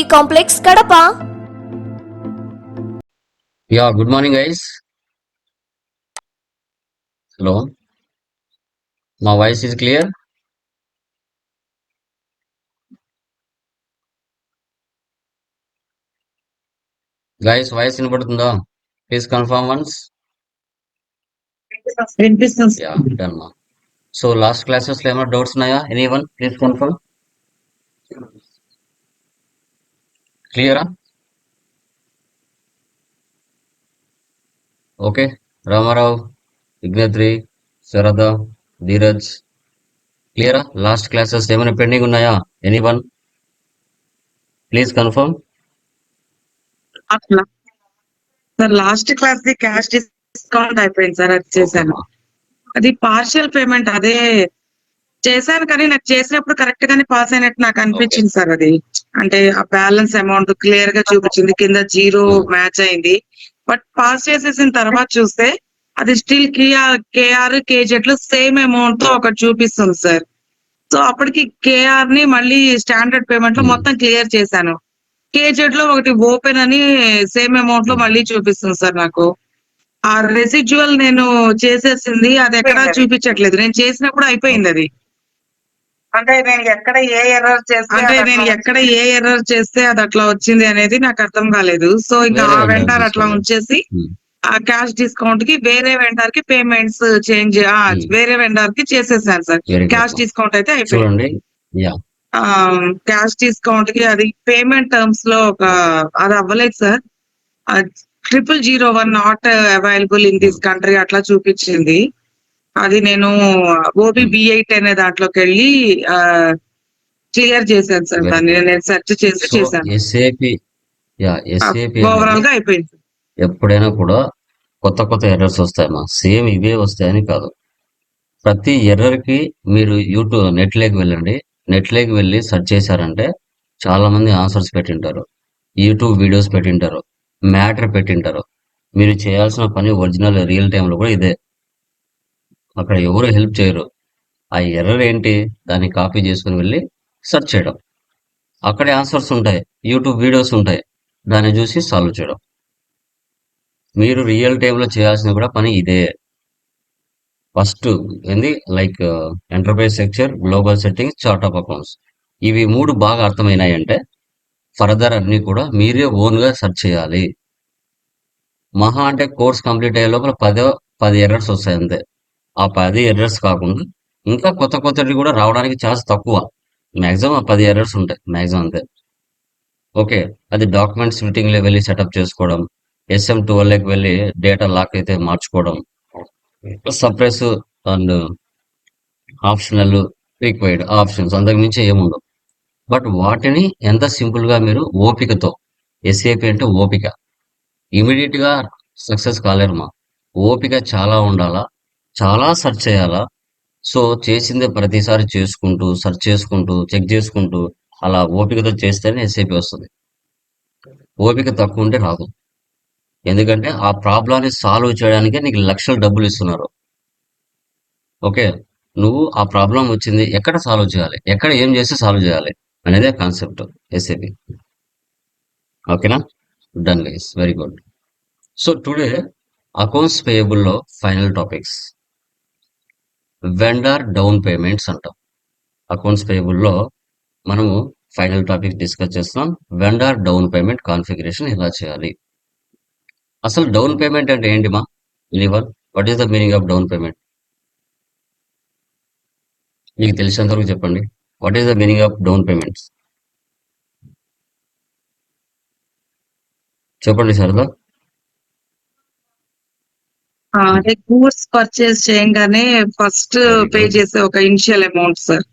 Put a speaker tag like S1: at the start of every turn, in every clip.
S1: complex Kadapa.
S2: Yeah good morning guys. Hello. మా voice is clear? Guys voice వినపడుతుందా? Please confirm once.
S3: వినిపిస్తుంది.
S2: Yeah done మా. So last క్లాసెస్లో ఏమైనా doubts ఉన్నాయా? Any one? ప్లీజ్ కన్ఫర్మ్ క్లియరా ఓకే రామారావు విజ్ఞత్రి శరద ధీరజ్ క్లియరా లాస్ట్ క్లాసెస్ ఏమైనా పెండింగ్ ఉన్నాయా? Any one please confirm
S3: sir last class the cash discount అయిపోయింది సార్ అది చేశాను. అది పార్షియల్ పేమెంట్ అదే చేశాను కానీ నాకు చేసినప్పుడు కరెక్ట్ గానే పాస్ అయినట్టు నాకు అనిపించింది సార్ అది. అంటే ఆ బ్యాలెన్స్ అమౌంట్ క్లియర్గా చూపించింది. కింద జీరో మ్యాచ్ అయింది. బట్ పాస్ చేసేసిన తర్వాత చూస్తే అది స్టిల్ కేఆర్ కేఆర్ కేజెట్లు సేమ్ అమౌంట్తో ఒకటి చూపిస్తుంది సార్. సో అప్పటికి కేఆర్ని మళ్ళీ స్టాండర్డ్
S2: పేమెంట్లో.
S3: మొత్తం క్లియర్ చేశాను. కేజెడ్లో ఒకటి ఓపెన్ అని సేమ్ అమౌంట్లో మళ్ళీ చూపిస్తుంది సార్ నాకు. ఆ రెసిడ్యువల్ నేను చేసేసింది అది ఎక్కడా చూపించట్లేదు. నేను చేసినప్పుడు అయిపోయింది అది.
S4: అంటే నేను ఎక్కడ ఏ ఎర్రర్ చేస్తే
S3: అంటే నేను
S4: అట్లా
S3: ఎక్కడ ఏ ఎర్రర్ చేస్తే అది అట్లా వచ్చింది అనేది నాకు అర్థం కాలేదు. సో ఇంకా ఆ వెంటార్ అట్లా. ఉంచేసి
S2: Hmm.
S3: ఆ క్యాష్ డిస్కౌంట్కి వేరే వెండార్కి పేమెంట్స్ చేంజ్
S2: Hmm.
S3: వేరే వెండార్కి చేసేసాను సార్. క్యాష్ డిస్కౌంట్ అయితే అయిపోయింది.
S2: చూడండి. యా
S3: క్యాష్ డిస్కౌంట్కి అది పేమెంట్ టర్మ్స్లో ఒక అది అవ్వలేదు sir. Triple zero one not available in this country అట్లా చూపించింది. అది నేను ఓబీ బి ఎయిట్ అనే దాంట్లోకి వెళ్ళి క్లియర్ చేశాను సార్ దాన్ని. నేను సెర్చ్ చేసి చేశాను. ఓవరాల్గా అయిపోయింది.
S2: ఎప్పుడైనా కూడా కొత్త కొత్త ఎర్రర్స్ వస్తాయమ్మా. సేమ్ ఇవే వస్తాయని కాదు. ప్రతి ఎర్రర్కి మీరు యూట్యూబ్ నెట్ లేకి వెళ్ళండి. నెట్ లేకి వెళ్ళి సెర్చ్ చేశారంటే చాలా మంది ఆన్సర్స్ పెట్టింటారు. యూట్యూబ్ వీడియోస్ పెట్టింటారు. మ్యాటర్ పెట్టింటారు. మీరు చేయాల్సిన పని ఒరిజినల్ రియల్ టైంలో కూడా ఇదే. అక్కడ ఎవరు హెల్ప్ చేయరు. ఆ ఎర్రర్ ఏంటి? దాన్ని కాపీ చేసుకుని వెళ్ళి సెర్చ్ చేయడం. అక్కడే ఆన్సర్స్ ఉంటాయి. యూట్యూబ్ వీడియోస్ ఉంటాయి. దాన్ని చూసి సాల్వ్ చేయడం. మీరు రియల్ టైంలో చేయాల్సిన కూడా పని ఇదే. ఫస్ట్ ఏంది? Like enterprise structure global settings chart of accounts. ఇవి మూడు బాగా అర్థమైనాయి అంటే ఫర్దర్ అన్ని కూడా మీరే ఓన్గా సెర్చ్ చేయాలి. మహా అంటే కోర్స్ కంప్లీట్ అయ్యే లోపల పదో పది ఎర్రర్స్ వస్తాయి అంతే. ఆ పది ఎర్రర్స్ కాకుండా ఇంకా కొత్త కొత్తవి కూడా రావడానికి ఛాన్స్ తక్కువ. మ్యాక్సిమం ఆ పది ఎర్రర్స్ ఉంటాయి. మ్యాక్సిమం అంతే. ఓకే అది డాక్యుమెంట్స్ ఫిట్టింగ్లో వెళ్ళి సెటప్ చేసుకోవడం ఎస్ఎం ట్వెల్వ్కి వెళ్ళి డేటా లాక్ అయితే మార్చుకోవడం. Suppress and optional required options అంతకుమించి ఏముండవు బట్ వాటిని ఎంత సింపుల్గా మీరు ఓపికతో ఎస్ఏపి అంటే ఓపిక. ఇమీడియట్గా సక్సెస్ మా. ఓపిక చాలా ఉండాలా? చాలా సెర్చ్ చేయాలా? సో చేసిందే ప్రతిసారి చేసుకుంటూ సెర్చ్ చేసుకుంటూ చెక్ చేసుకుంటూ అలా ఓపికతో చేస్తేనే ఎస్ఐపి వస్తుంది. ఓపిక తక్కువ ఉంటే రాదు. ఎందుకంటే ఆ ప్రాబ్లాన్ని సాల్వ్ చేయడానికే నీకు లక్షల డబ్బులు ఇస్తున్నారు. ఓకే? నువ్వు ఆ ప్రాబ్లం వచ్చింది ఎక్కడ సాల్వ్ చేయాలి? ఎక్కడ ఏం చేస్తే సాల్వ్ చేయాలి? అనేదే కాన్సెప్ట్ ఎస్ఏపి ఓకేనా? Done guys very good so today accounts పేయబుల్లో final topics vendor down payments అంటాం. అకౌంట్స్ పేబుల్లో మనము ఫైనల్ టాపిక్ డిస్కస్ చేస్తున్నాం. వెండార్ డౌన్ పేమెంట్ కాన్ఫిగరేషన్ ఎలా చేయాలి? అసలు డౌన్ పేమెంట్ అంటే ఏంటి మా? Liver what is the meaning of down payment మీకు తెలిసినంతవరకు చెప్పండి. What is the meaning of down payments చెప్పండి సరదా
S3: అదే గూడ్స్ పర్చేస్ చేయగానే ఫస్ట్ పే. చేసే ఒక ఇనిషియల్ అమౌంట్ సార్.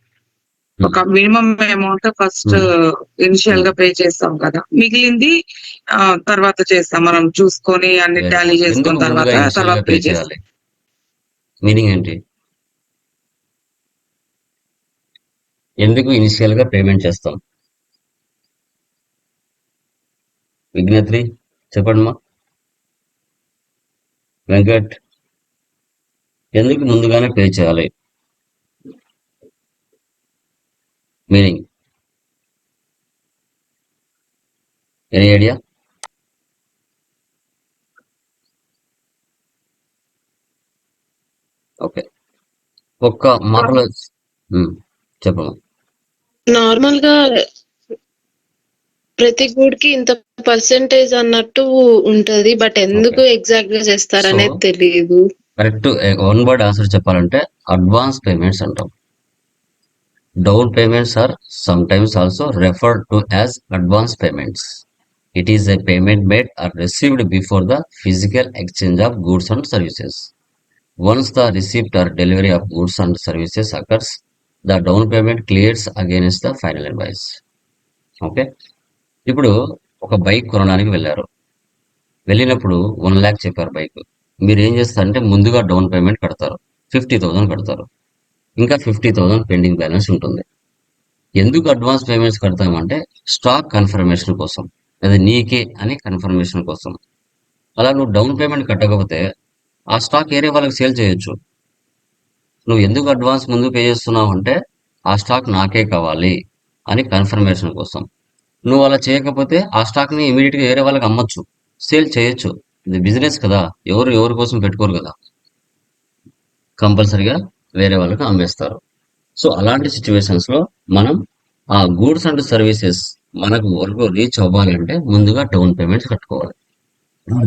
S3: ఒక మినిమం అమౌంట్ ఫస్ట్ ఇనిషియల్గా పే చేస్తాం కదా. మిగిలింది తర్వాత చేస్తాం. మనం చూసుకొని అన్ని టాలీ. చేసుకున్న తర్వాత తర్వాత పే
S2: చేయాలి? మీనింగ్ ఏంటి? ఎందుకు ఇనిషియల్గా పేమెంట్ చేస్తాం? విజ్ఞత్రి చెప్పండి మా వెంకట్ ఎందుకు ముందుగానే పే చేయాలి మీనింగ్. ఎనీ ఐడియా ఓకే ఒక్క మాటలో hmm, చెప్పమ్మా.
S5: నార్మల్గా ప్రతి గుడ్కి ఇంత పర్సెంటేజ్ అన్నట్టు ఉంటది బట్ ఎందుకు ఎగ్జాక్ట్గా చేస్తారనేది
S2: So-
S5: తెలియదు
S2: కరెక్ట్. వన్ వర్డ్ ఆన్సర్ చెప్పాలంటే అడ్వాన్స్ పేమెంట్స్ అంటాం. Down payments are sometimes also referred to as advance payments. It is a payment made or received before the physical exchange of goods and services. Once the receipt or delivery of goods and services occurs the down payment clears against the final invoice. Okay? ఇప్పుడు ఒక bike కొనడానికి వెళ్ళారు. వెళ్ళినప్పుడు one lakh చెప్పారు bike. మీరు ఏం చేస్తారంటే ముందుగా డౌన్ పేమెంట్ కడతారు. ఫిఫ్టీ థౌసండ్ కడతారు. ఇంకా ఫిఫ్టీ థౌసండ్ పెండింగ్ బ్యాలెన్స్ ఉంటుంది. ఎందుకు అడ్వాన్స్ పేమెంట్స్ కడతామంటే స్టాక్ కన్ఫర్మేషన్ కోసం. అది నీకే అని కన్ఫర్మేషన్ కోసం. అలా నువ్వు డౌన్ పేమెంట్ కట్టకపోతే ఆ స్టాక్ ఏరే వాళ్ళకి సేల్ చేయొచ్చు. నువ్వు ఎందుకు అడ్వాన్స్ ముందు పే చేస్తున్నావు అంటే ఆ స్టాక్ నాకే కావాలి అని కన్ఫర్మేషన్ కోసం. నువ్వు అలా చేయకపోతే ఆ స్టాక్ని గా వేరే వాళ్ళకి అమ్మొచ్చు సేల్ చేయొచ్చు. ఇది బిజినెస్ కదా ఎవరు ఎవరి కోసం పెట్టుకోరు కదా. కంపల్సరిగా వేరే వాళ్ళకి అమ్మేస్తారు. సో అలాంటి సిచ్యువేషన్స్లో మనం ఆ గూడ్స్ అండ్ సర్వీసెస్ మనకు వరకు రీచ్ అవ్వాలంటే ముందుగా డౌన్ పేమెంట్స్ కట్టుకోవాలి.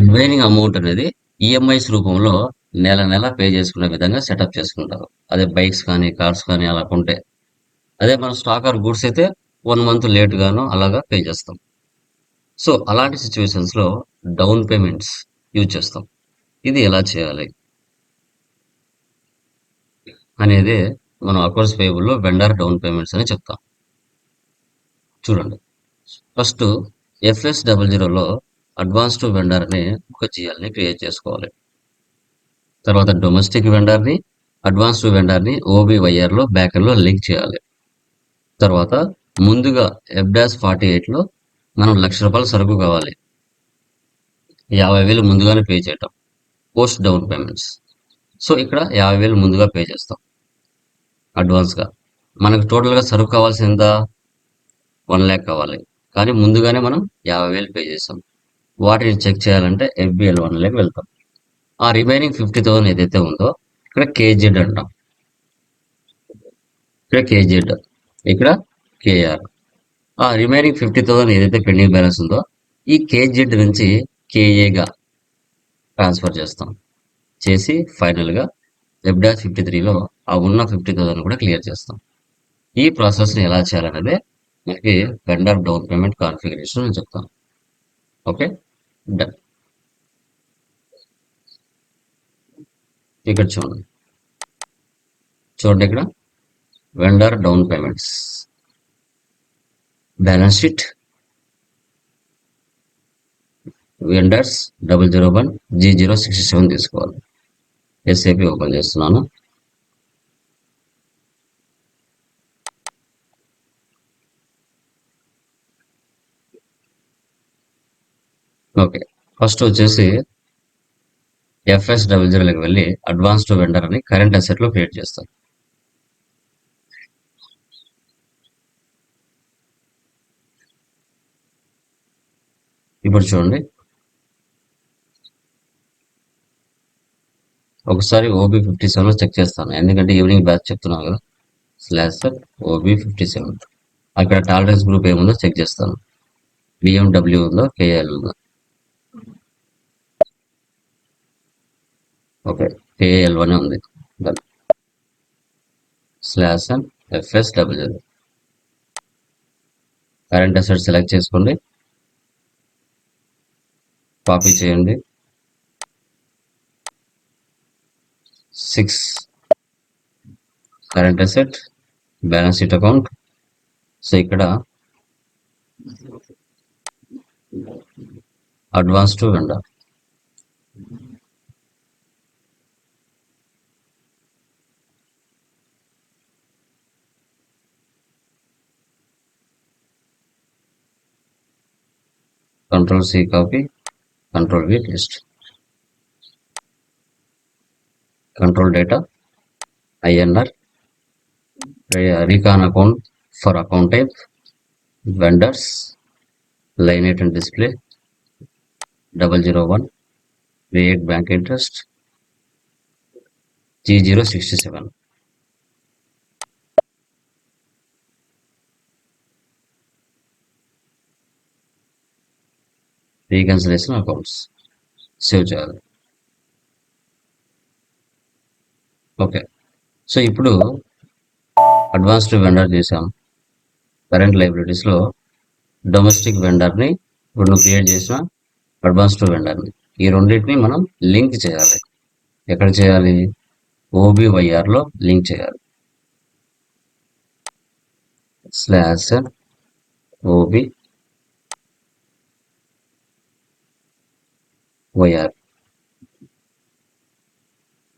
S2: రిమైనింగ్ అమౌంట్ అనేది ఈఎంఐస్ రూపంలో నెల నెల పే చేసుకునే విధంగా సెటప్ చేసుకుంటారు. అదే బైక్స్ కానీ కార్స్ కానీ అలా కొంటే. అదే మన స్టాక్ ఆర్ గూడ్స్ అయితే వన్ మంత్ లేట్గాను అలాగా పే చేస్తాం. సో అలాంటి సిచ్యువేషన్స్లో డౌన్ పేమెంట్స్ యూజ్ చేస్తాం. ఇది ఎలా చేయాలి? అనేది మనం అకౌంట్స్ పేబుల్లో వెండర్ డౌన్ పేమెంట్స్ అని చెప్తాం. చూడండి. ఫస్ట్ ఎఫ్ఎస్ డబల్ జీరోలో అడ్వాన్స్ టు వెండర్ని ఒక జిఎల్ని క్రియేట్ చేసుకోవాలి. తర్వాత డొమెస్టిక్ వెండర్ని అడ్వాన్స్ టు వెండర్ని ఓబీవైఆర్లో బ్యాకర్లో లింక్ చేయాలి. తర్వాత ముందుగా ఎఫ్డాస్ ఫార్టీ ఎయిట్లో మనం లక్ష రూపాయల సరుకు కావాలి. యాభై వేలు ముందుగానే పే చేయటం పోస్ట్ డౌన్ పేమెంట్స్. సో ఇక్కడ యాభై వేలు ముందుగా పే చేస్తాం. అడ్వాన్స్గా. మనకు టోటల్గా సరుకు కావాల్సి ఎంత? వన్ ల్యాక్ కావాలి. కానీ ముందుగానే మనం యాభై వేలు పే చేస్తాం. వాటిని చెక్ చేయాలంటే ఎఫ్బిఎల్ వన్ ల్యాక్ వెళ్తాం. ఆ రిమైనింగ్ ఫిఫ్టీ థౌసండ్ ఏదైతే ఉందో ఇక్కడ కేజెడ్ అంటాం. ఇక్కడ కేజెడ్ ఇక్కడ కేఆర్. ఆ రిమైనింగ్ ఫిఫ్టీ థౌసండ్ ఏదైతే పెండింగ్ బ్యాలెన్స్ ఉందో ఈ కేజెడ్ నుంచి కేఏగా ట్రాన్స్ఫర్ చేస్తాం. చేసి ఫైనల్గా వెబ్డాష్ ఫిఫ్టీ త్రీలో ఆ ఉన్న ఫిఫ్టీ థౌసండ్ కూడా క్లియర్ చేస్తాం. ఈ ప్రాసెస్ని ఎలా చేయాలనేది మనకి వెండర్ డౌన్ పేమెంట్ కాన్ఫిగరేషన్ అని చెప్తాం. ఓకే డన్ ఇక్కడ చూడండి. చూడండి ఇక్కడ. Vendor down payments balance sheet vendors double zero one G zero sixty seven తీసుకోవాలి. ఎస్ఏపి ఓపెన్ చేస్తున్నాను. ఓకే ఫస్ట్ వచ్చేసి ఎఫ్ఎస్ డబల్ జీరోలోకి వెళ్ళి అడ్వాన్స్ టు వెండర్ అని కరెంట్ అసెట్లో క్రియేట్ చేస్తాను. ఇప్పుడు చూడండి. ఒకసారి ఓబీ ఫిఫ్టీ సెవెన్ చెక్ చేస్తాను. ఎందుకంటే ఈవినింగ్ బ్యాచ్ చెప్తున్నాను కదా. Slash OB fifty seven. అక్కడ టాలరెన్స్ గ్రూప్ ఏముందో చెక్ చేస్తాను. బిఎండబ్ల్యూ ఉందో కేఎల్ ఉందో? ఓకే కేఎల్ వన్ ఉంది. Slash and FS W current asset select చేసుకోండి. కాపీ చేయండి. Six current asset balance sheet account. So ఇక్కడ advance to vendor. control C copy control v list control data inr recon account for account type vendors line item display 001 v8 bank interest g067 reconciliation accounts save చేయాలి. Okay. So ఇప్పుడు advanced vendor చేసాం current లైబ్రరీస్లో domestic వెండర్ని ఇప్పుడు నువ్వు create చేసిన advanced వెండర్ని. ఈ రెండింటిని మనం లింక్ చేయాలి. ఎక్కడ చేయాలి? ఓబీవైఆర్లో లింక్ చేయాలి. స్లాష్ ఓబీ వైఆర్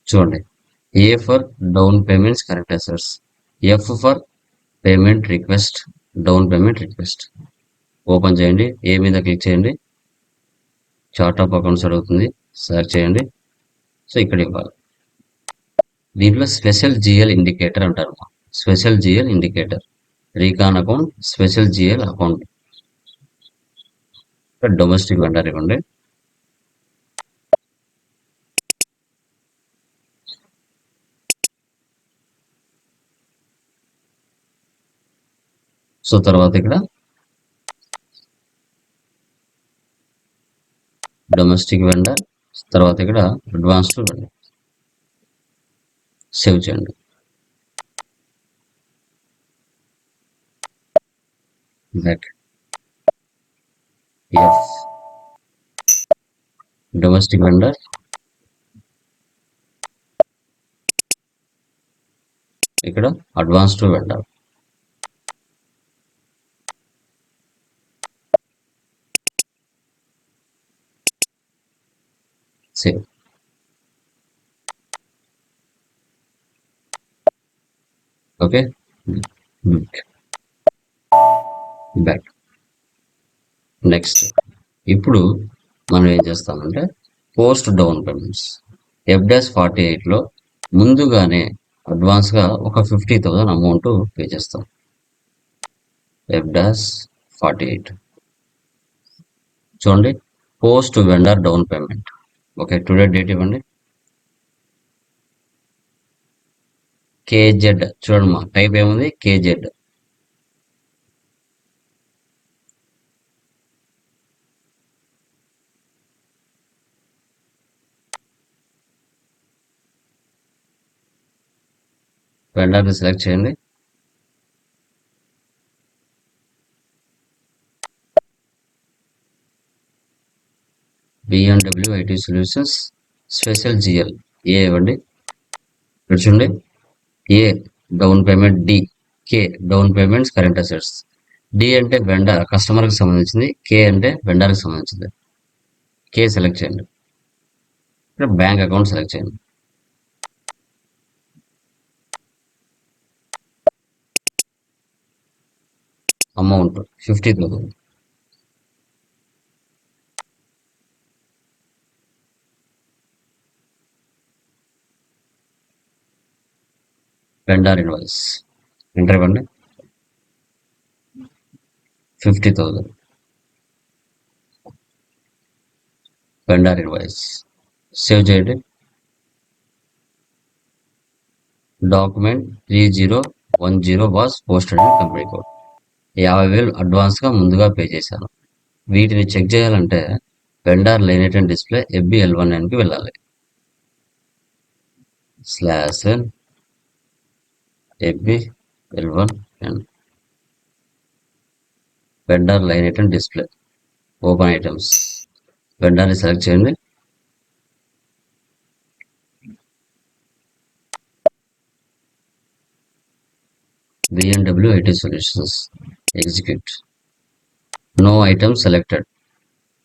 S2: చూడండి. A for down payments correct answers F for payment request down payment request. Open చేయండి. ఏ మీద క్లిక్ చేయండి. చార్ట్ ఆఫ్ అకౌంట్స్ అడుగుతుంది. సెర్చ్ చేయండి. సో ఇక్కడ ఇవ్వాలి. దీంట్లో స్పెషల్ జిఎల్ ఇండికేటర్ అంటారు. Special GL indicator. Recon account special GL account. Domestic vendor ఇవ్వండి. సో తర్వాత ఇక్కడ డొమెస్టిక్ వెండర్ తర్వాత ఇక్కడ అడ్వాన్స్డ్ వెండర్ సేవ్ చేయండి. బ్యాక్ ఎఫ్ డొమెస్టిక్ వెండర్ ఇక్కడ advanced vendor save okay back next ఇప్పుడు మనం ఏం చేస్తామంటే post down payments F dash forty ఎయిట్లో ముందుగానే అడ్వాన్స్గా ఒక ఫిఫ్టీ థౌసండ్ అమౌంట్ పే చేస్తాం. ఎఫ్ డాష్ ఫార్టీ ఎయిట్ చూడండి post vendor down payment okay today date ఇవ్వండి. కేజెడ్ చూడమ్మా టైప్ ఏముంది? కేజెడ్ వెండర్ని సెలెక్ట్ చేయండి. BMW IT solutions special GL A ఇవ్వండి. ఇక్కడ చూడండి A down payment D K down payments current assets D అంటే వెండర్ కస్టమర్కి సంబంధించింది. కే అంటే వెండర్కి సంబంధించింది. కే సెలెక్ట్ చేయండి. ఇక్కడ బ్యాంక్ అకౌంట్ సెలెక్ట్ చేయండి. Amount fifty thousand vendor invoice. Enter ఇవ్వండి. Fifty thousand vendor invoice. Save చేయండి. Document three zero one zero was posted in company code. యాభై వేలు అడ్వాన్స్గా ముందుగా పే చేశాను. వీటిని చెక్ చేయాలంటే vendor line item display FB L one ఎన్కి వెళ్ళాలి. Slash FB L one N vendor line item display open items వెండార్ని select చేయండి. BMW IT solutions execute no item selected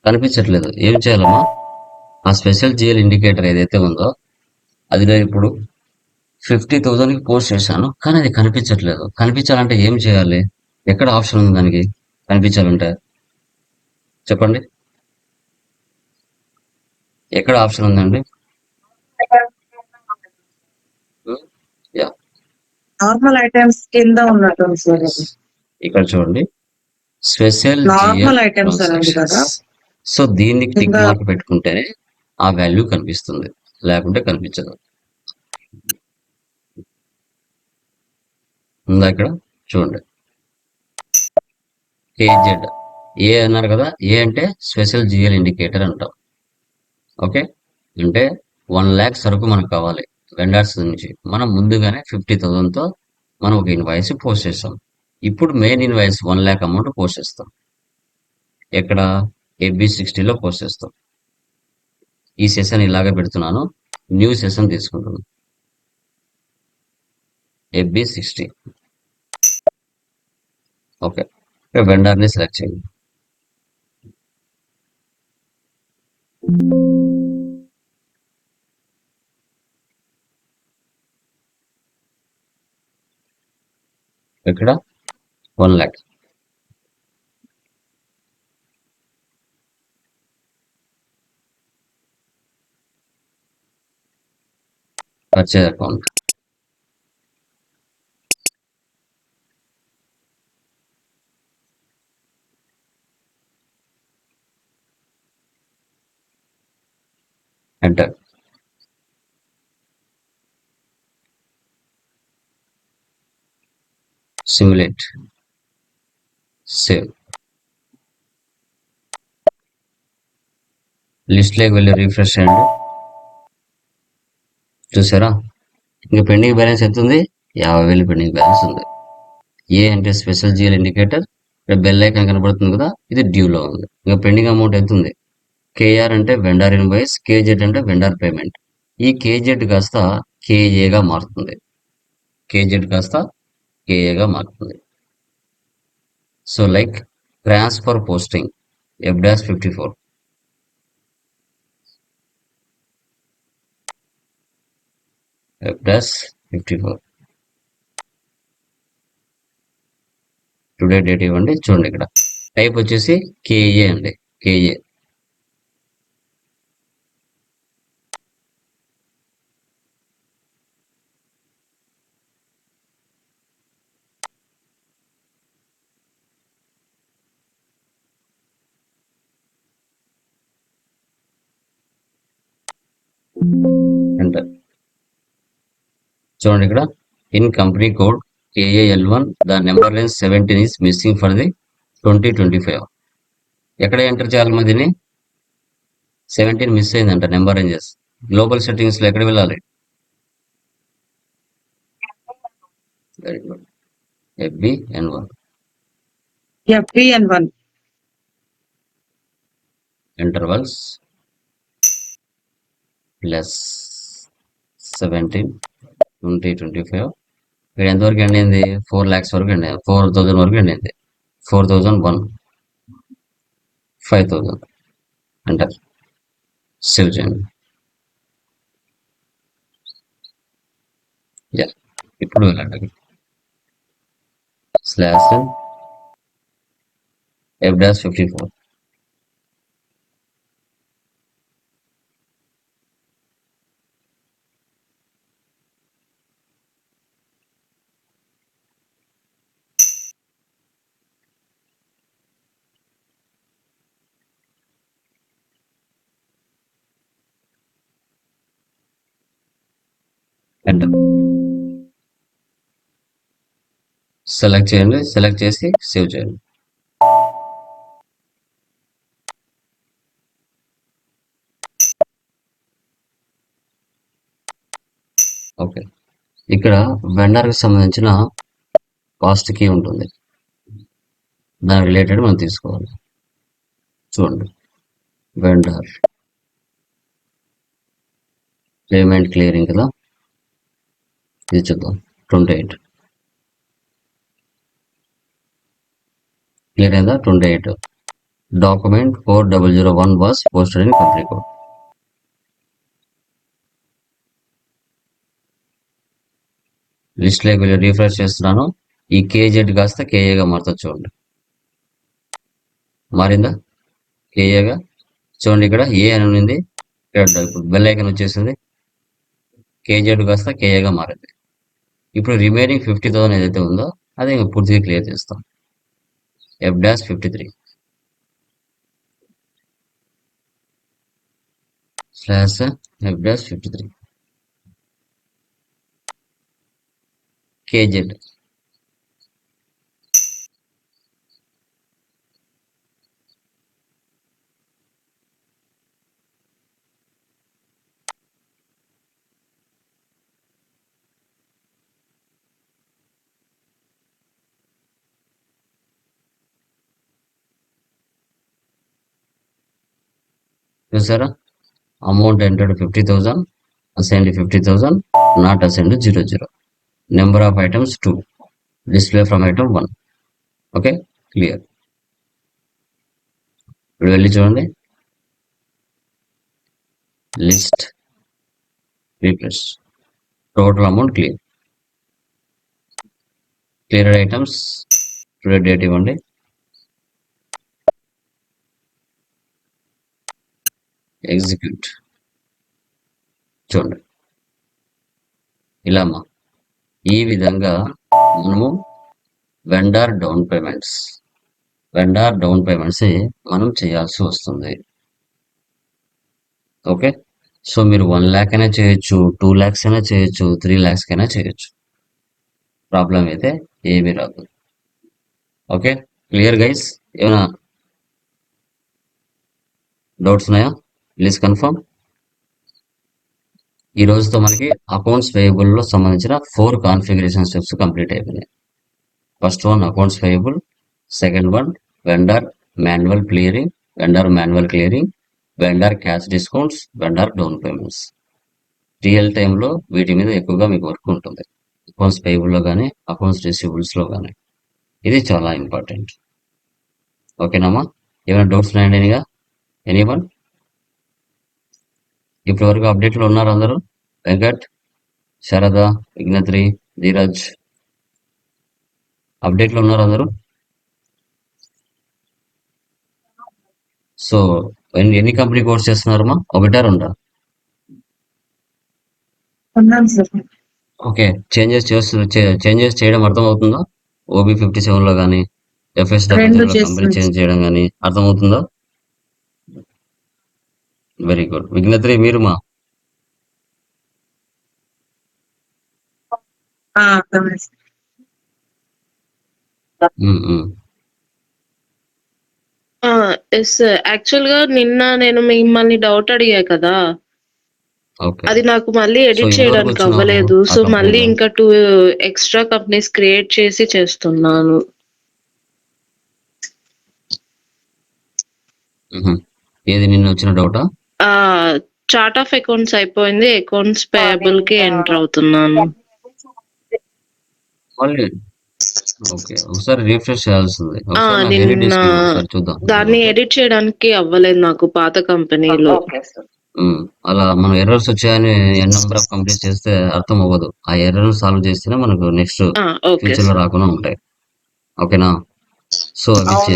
S2: కనిపించట్లేదు. ఏం చేయాలమ్మా? ఆ స్పెషల్ జిఎల్ ఇండికేటర్ ఏదైతే ఉందో అది ఇప్పుడు ఫిఫ్టీ థౌజండ్కి పోస్ట్ చేశాను. కానీ అది కనిపించట్లేదు. కనిపించాలంటే ఏం చేయాలి? ఎక్కడ ఆప్షన్ ఉంది దానికి? కనిపించాలంటే. చెప్పండి. ఎక్కడ ఆప్షన్ ఉందండి?
S3: నార్మల్ ఐటమ్స్ కింద ఉన్నట్టుంది సార్ అది.
S2: ఇక్కడ చూడండి. స్పెషల్
S3: నార్మల్ ఐటమ్స్
S2: సో దీన్ని టిక్
S3: ఇంకా-
S2: మార్క్ పెట్టుకుంటేనే ఆ వాల్యూ కనిపిస్తుంది. లేకుంటే కనిపించదు. ఉందా ఇక్కడ? చూడండి. కేజెడ్ ఏ అన్నారు కదా ఏ అంటే స్పెషల్ జిఎల్ ఇండికేటర్ అంటాం. ఓకే? అంటే వన్ ల్యాక్ సరుకు మనకు కావాలి వెండర్స్ నుంచి. మనం ముందుగానే ఫిఫ్టీ తో మనం ఒక ఇన్వాయిస్ పోస్ట్ చేస్తాం. ఇప్పుడు main invoice one lakh amount post చేస్తాం. ఎక్కడ? ఏబి సిక్స్టీలో పోస్ట్ చేస్తాం. ఈ సెషన్ ఇలాగే పెడుతున్నాను. న్యూ సెషన్ తీసుకుంటున్నాను ఎఫ్బి సిక్స్టీ. ఓకే. వెండర్ని సెలెక్ట్ చేయండి. ఇక్కడ one lakh purchase account. Enter simulate save లిస్ట్లోకి వెళ్ళి రీఫ్రెష్ చేయండి చూసారా? ఇంకా పెండింగ్ బ్యాలెన్స్ ఎంత ఉంది యాభై వేలు పెండింగ్ బ్యాలెన్స్ ఉంది. ఏ అంటే స్పెషల్ జిఎల్ ఇండికేటర్ ఇక్కడ బెల్ ఐకాన్ కనబడుతుంది కదా? ఇది డ్యూలో ఉంది. ఇంకా పెండింగ్ అమౌంట్ ఎంత ఉంది కేఆర్ అంటే వెండర్ ఇన్వాయిస్ కేజెడ్ అంటే వెండర్ పేమెంట్ ఈ కేజెడ్ కాస్త కేఏగా మారుతుంది. కేజెడ్ కాస్త కేఏగా మారుతుంది. So like transfer posting F dash fifty four F dash fifty four today date ఇవ్వండి చూడండి ఇక్కడ. టైప్ వచ్చేసి కేఏ అండి కేఏ. ఎంటర్ చూడండి ఇక్కడ. In company code KAL one the number line seventeen is missing for the twenty twenty five ఎక్కడ enter చేయాలి మరి దీన్ని? సెవెంటీన్ మిస్ అయిందంట నెంబర్ రేంజెస్ గ్లోబల్ సెట్టింగ్స్లో ఎక్కడ వెళ్ళాలి? Very good FB N one
S3: one
S2: intervals plus seventeen twenty twenty five ఇక్కడ ఎంతవరకు ఎండింది ఫోర్ ల్యాక్స్ వరకు ఎండింది ఫోర్ థౌజండ్ వరకు ఎండింది four thousand one five thousand అంటారు సేవ్ చేయండి. యా ఇప్పుడు వెళ్ళండి. Slash F dash fifty four enter select చేయండి. సెలెక్ట్ చేసి సేవ్ చేయండి. ఓకే ఇక్కడ వెండర్కి సంబంధించిన కాస్ట్ కీ ఉంటుంది. దాని రిలేటెడ్ మనం తీసుకోవాలి. చూడండి. వెండర్ పేమెంట్ క్లియరింగ్ కదా ఇది చూద్దాం ట్వంటీ ఎయిట్. క్లియర్ అయిందా? Twenty eight. Document four double zero one was posted in company code లిస్ట్లోకి వెళ్ళి రీఫ్రెష్ చేస్తున్నాను. ఈ కేజెడ్ కాస్త కేఏగా మారుతుంది చూడండి. మారిందా? కేఏగా? చూడండి ఇక్కడ ఏ అని ఉంది. ఇక్కడ ఇప్పుడు బెల్ ఐకన్ వచ్చేసింది. కేజెడ్ కాస్త కేఏగా మారింది. ఇప్పుడు రిమైనింగ్ ఫిఫ్టీ థౌసండ్ ఏదైతే ఉందో అది ఇంకా పూర్తిగా క్లియర్ చేస్తాం. F dash fifty three slash F dash fifty three KZ చూసారా amount entered fifty thousand assigned fifty thousand not assigned zero zero number of items to display from item one okay clear ఇప్పుడు వెళ్ళి చూడండి. List replace total amount clear clear items today date ఇవ్వండి. Execute. చూడండి. ఇలా అమ్మా ఈ విధంగా మనము vendor down payments vendor down payments మనం చేయాల్సి వస్తుంది. ఓకే? సో మీరు వన్ ల్యాక్ అయినా చేయొచ్చు టూ ల్యాక్స్ అయినా చేయొచ్చు త్రీ ల్యాక్స్ అయినా చేయొచ్చు. ప్రాబ్లం అయితే ఏమీ రాదు. ఓకే? Clear guys? ఏమైనా డౌట్స్ ఉన్నాయా? ప్లీజ్ కన్ఫర్మ్ ఈ రోజుతో మనకి అకౌంట్స్ వేయబుల్లో సంబంధించిన ఫోర్ కాన్ఫిగరేషన్ స్టెప్స్ కంప్లీట్ అయిపోయినాయి. First one accounts payable second one vendor manual clearing vendor manual clearing vendor cash discounts vendor down payments real టైంలో వీటి మీద ఎక్కువగా మీకు వర్క్ ఉంటుంది. అకౌంట్స్ పేయబుల్లో కానీ అకౌంట్స్ రిసీవబుల్స్లో కానీ ఇది చాలా ఇంపార్టెంట్ ఓకేనమ్మా ఏమైనా డౌట్స్ ఉన్నాయండి ఎనీగా ఎనీవన్ ఇప్పటి వరకు అప్డేట్లో ఉన్నారు అందరూ. వెంకట్ శారద విఘ్నత్రి ధీరజ్. అప్డేట్లో ఉన్నారు అందరూ. సో ఎన్ని కంపెనీ కోర్స్ చేస్తున్నారమ్మా? ఒకటా రెండా ఓకే చేంజెస్ చేస్తు చేంజెస్ చేయడం అర్థం అవుతుందా ఓబీ ఫిఫ్టీ సెవెన్లో కానీ ఎఫ్ఎస్ కంపెనీ. చేంజ్ చేయడం కానీ అర్థమవుతుందా? వెరీ గుడ్ విఘ్నత్రి మీరు మా.
S5: ఎస్ యాక్చువల్గా నిన్న నేను మిమ్మల్ని డౌట్ అడిగా కదా అది నాకు మళ్ళీ ఎడిట్ చేయడానికి అవ్వలేదు సో మళ్ళీ? ఇంకా టూ ఎక్స్ట్రా కంపెనీస్ క్రియేట్ చేసి చేస్తున్నాను.
S2: ఏది నిన్న వచ్చిన డౌటా
S5: చార్ట్ ఆఫ్ అకౌంట్స్ అయిపోయింది. అకౌంట్స్ పేయబుల్కి ఎంటర్ అవుతున్నాను.
S2: ఓకే ఒకసారి రిఫ్రెష్ చేయాల్సింది.
S5: నిన్న దాన్ని ఎడిట్ చేయడానికి అవ్వలేదు నాకు పాత కంపెనీలో.
S4: Okay sir.
S2: ఉమ్, అలా మనం ఎర్రర్స్ వచ్చాయని ఎన్ నెంబర్ ఆఫ్ కంప్లీట్ చేస్తే అర్థం అవ్వదు. ఆ ఎర్రర్ సాల్వ్ చేస్తేనే మనకు నెక్స్ట్
S5: ఓకే
S2: ఫ్యూచర్లో రాకుండా ఉంటాయి. ఓకేనా? సో అవి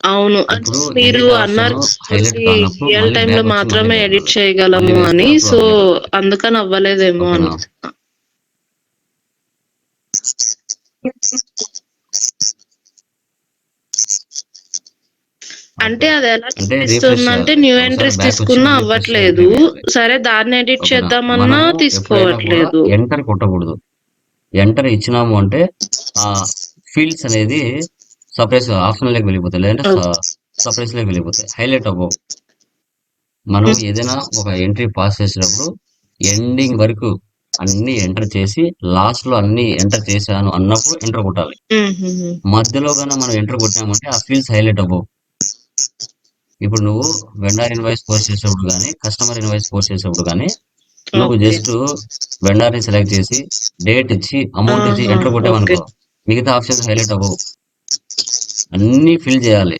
S4: అవును. మీరు
S5: అన్నారు రియల్
S2: టైమ్లో
S5: మాత్రమే ఎడిట్ చేయగలము అని. సో అందుకని అవ్వలేదేమో అని అంటే అది ఎలా చూపిస్తుందంటే. న్యూ ఎంట్రీస్ తీసుకున్నా అవ్వట్లేదు. సరే దాన్ని ఎడిట్? చేద్దామన్నా తీసుకోవట్లేదు.
S2: ఎంటర్ కొట్టకూడదు. ఎంటర్ ఇచ్చినాము అంటే ఫీల్డ్స్ అనేది సపరేట్ ఆప్షన్లోకి వెళ్ళిపోతాయి. లేదంటే సపరేట్లోకి వెళ్ళిపోతాయి. హైలైట్ అవ్వవు. మనం ఏదైనా ఒక ఎంట్రీ పాస్ చేసేటప్పుడు ఎండింగ్ వరకు అన్ని ఎంటర్ చేసి లాస్ట్లో అన్ని ఎంటర్ చేశాను అన్నప్పుడు ఎంటర్ కొట్టాలి. మధ్యలో గాన మనం ఎంటర్ కొట్టామంటే ఆ ఫీల్డ్స్ హైలైట్ అవ్వవు. ఇప్పుడు నువ్వు వెండర్ ఇన్వాయిస్ పోస్ట్ చేసేటప్పుడు కానీ కస్టమర్ ఇన్వాయిస్ పోస్ట్ చేసేటప్పుడు కానీ నువ్వు. జస్ట్ వెండర్ని సెలెక్ట్ చేసి డేట్ ఇచ్చి అమౌంట్ ఇచ్చి ఎంటర్ కొట్టామనుకో మిగతా ఆప్షన్స్ హైలైట్ అవ్వవు. అన్ని ఫిల్ చేయాలి.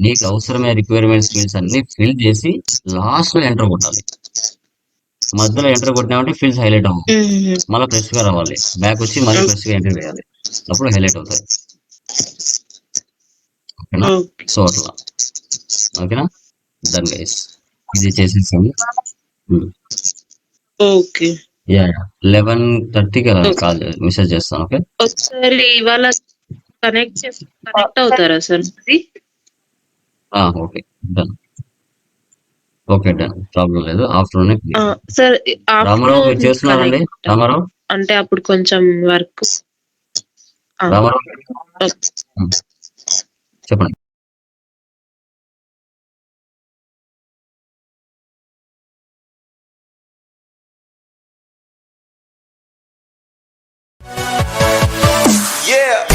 S2: నీకు అవసరమైన రిక్వైర్మెంట్స్ ఫీల్డ్స్ అన్ని ఫిల్ చేసి లాస్ట్లో ఎంటర్ కొట్టాలి. మధ్యలో ఎంటర్ కొట్టినామంటే ఫీల్డ్స్ హైలైట్ అవ్వవు.
S5: మ్మ్.
S2: మళ్ళీ ఫ్రెష్గా రావాలి. బ్యాక్ వచ్చి మళ్ళీ ఫ్రెష్గా ఎంటర్ వేయాలి అప్పుడు హైలైట్ అవుతాయి. ఓకేనా. సో అట్లా. ఓకేనా? డన్ గైస్ ఇది చేసేసాము.
S5: ఓకే.
S2: యా లెవెన్ థర్టీకి కాల్ మెసేజ్ చేస్తాను ఓకే
S5: ఒకసారి ఇవాళ కనెక్ట్ చేసి కనెక్ట్ అవుతారా సార్? అది
S2: okay. Done okay done problem లేదు. ఆఫ్టర్నూన్
S5: సార్
S2: రామారావు మీరు చేస్తున్నారండి? రామారావు?
S5: అంటే అప్పుడు కొంచెం వర్క్
S2: చెప్పండి. Yeah.